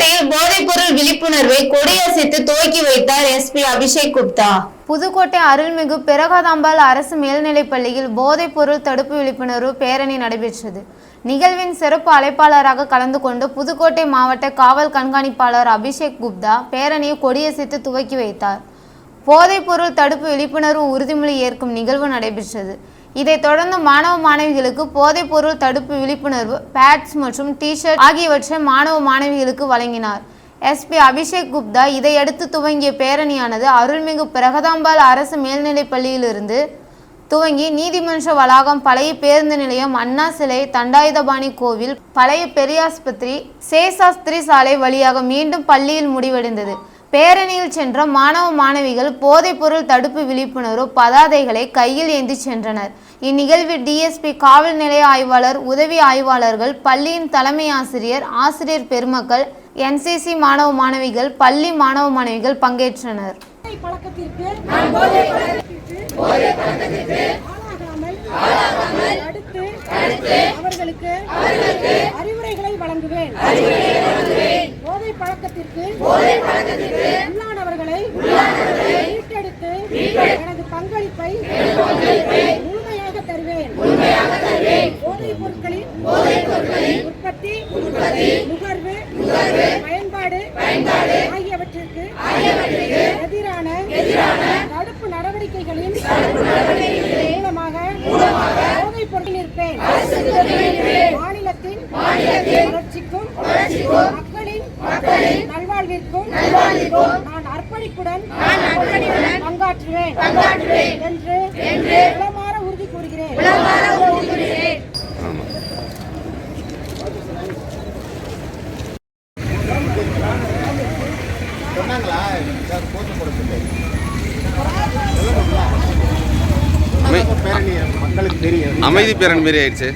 புதுக்கோட்டையில் போதைப்பொருள் விழிப்புணர்வை கொடியசைத்து துவக்கி வைத்தார் எஸ்பி அபிஷேக் குப்தா. புதுக்கோட்டை அருள்மிகு பிரகாதாம்பாள் அரசு மேல்நிலைப் பள்ளியில் போதைப் பொருள் தடுப்பு விழிப்புணர்வு பேரணி நடைபெற்றது. நிகழ்வின் சிறப்பு அழைப்பாளராக கலந்து கொண்டு புதுக்கோட்டை மாவட்ட காவல் கண்காணிப்பாளர் அபிஷேக் குப்தா பேரணியை கொடியசைத்து துவக்கி வைத்தார். போதைப் பொருள் தடுப்பு விழிப்புணர்வு உறுதிமொழி ஏற்கும் நிகழ்வு நடைபெற்றது. இதைத் தொடர்ந்து மாணவ மாணவிகளுக்கு போதைப் பொருள் தடுப்பு விழிப்புணர்வு பேட்ஸ் மற்றும் டிஷர்ட் ஆகியவற்றை மாணவ மாணவிகளுக்கு வழங்கினார். எஸ்பி அபிஷேக் குப்தா இதையடுத்து துவங்கிய பேரணியானது அருள்மிகு பிரகதாம்பாள் அரசு மேல்நிலைப் பள்ளியிலிருந்து துவங்கி நீதிமன்ற வளாகம் பழைய பேருந்து நிலையம் அண்ணா சிலை தண்டாயுதபாணி கோவில் பழைய பெரியாஸ்பத்திரி சேசாஸ்திரி சாலை வழியாக மீண்டும் பள்ளியில் முடிவடைந்தது. பேரணியில் சென்ற மாணவ மாணவிகள் போதைப்பொருள் தடுப்பு விழிப்புணர்வு பதாதைகளை கையில் ஏந்தி சென்றனர். இந்நிகழ்வில் டிஎஸ்பி காவல் நிலைய ஆய்வாளர் உதவி ஆய்வாளர்கள் பள்ளியின் தலைமை ஆசிரியர் ஆசிரியர் பெருமக்கள் என்சிசி மாணவ மாணவிகள் பள்ளி மாணவ மாணவிகள் பங்கேற்றனர். அவர்களுக்கு அறிவுரைகளை வழங்குவேன். பழக்கத்திற்கு உள்ளானவர்களை மீட்டெடுத்து எனது பங்களிப்பை முழுமையாக தருவேன். போதைப் பொருட்களின் உற்பத்தி நுகர்வு பயன்பாடு ஆகியவற்றிற்கு எதிரான தடுப்பு நடவடிக்கைகளின் மூலமாக போதைப் பொருள் நிற்பேன் மாநிலத்தின் வளர்ச்சிக்கும் மக்களின் நல்வாழ்விற்கும் நான் அர்ப்பணிப்புடன் பங்காற்றுவேன் என்று உளமாற உறுதி கூறுகிறேன். பேரணி மக்களுக்கு தெரியும் அமைதி பேரணி மாரி ஆயிடுச்சு.